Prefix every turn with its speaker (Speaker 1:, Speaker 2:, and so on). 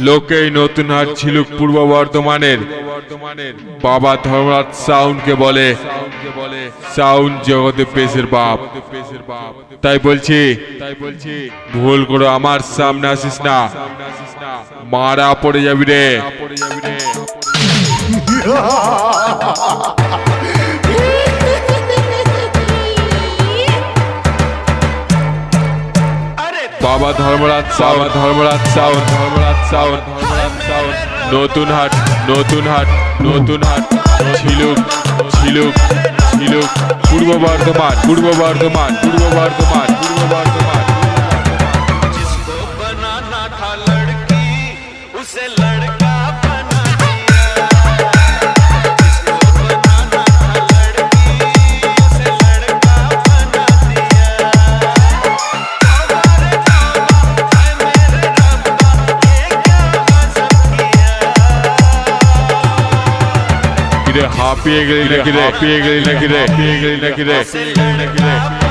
Speaker 1: লোকেই নতুন হাট ছিল পূর্ব বর্ধমানের। বাবা ধর্মরাজ সাউন্ডকে বলে সাউন্ড জগতে পেশের বাপ। তাই বলছি তাই বলছি ভুল করে আমার সামনে আসিস না। মারা পড়ে যাবি রে। পড়ে যাবি রে। বাবা ধর্মরাজ বাবা Dharmaraj sound Dharmaraj sound Dharmaraj sound নতুন হাট নতুন হাট নতুন হাট ছিলুক ছিলুক ছিলুক পূর্ব বর্ধমান পূর্ব বর্ধমান পূর্ব বর্ধমান পূর্ব বর্ধমান
Speaker 2: जिसको बनाना था लड़की उसे लड़का
Speaker 1: ഹാപ്പിയെ ഹാപ്പിയെ ഹാപ്പിയെ ഹാപ്പിയെ
Speaker 2: ഹാപ്പിയെ ഹാപ്പിയെ